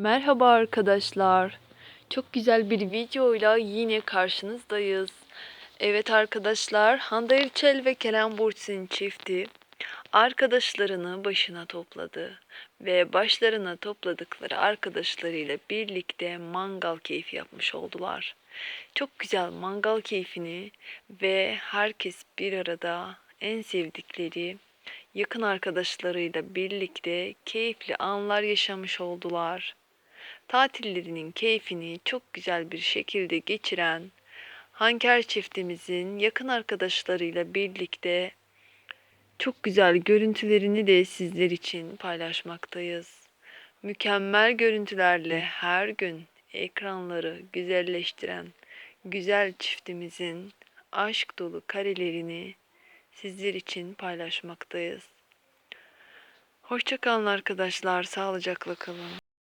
Merhaba arkadaşlar. Çok güzel bir videoyla yine karşınızdayız. Evet arkadaşlar, Hande Erçel ve Kerem Bursin çifti arkadaşlarını başına topladı ve başlarına topladıkları arkadaşlarıyla birlikte mangal keyfi yapmış oldular. Çok güzel mangal keyfini ve herkes bir arada en sevdikleri yakın arkadaşlarıyla birlikte keyifli anlar yaşamış oldular. Tatillerinin keyfini çok güzel bir şekilde geçiren Hanker çiftimizin yakın arkadaşlarıyla birlikte çok güzel görüntülerini de sizler için paylaşmaktayız. Mükemmel görüntülerle her gün ekranları güzelleştiren güzel çiftimizin aşk dolu karelerini sizler için paylaşmaktayız. Hoşçakalın arkadaşlar, sağlıcakla kalın.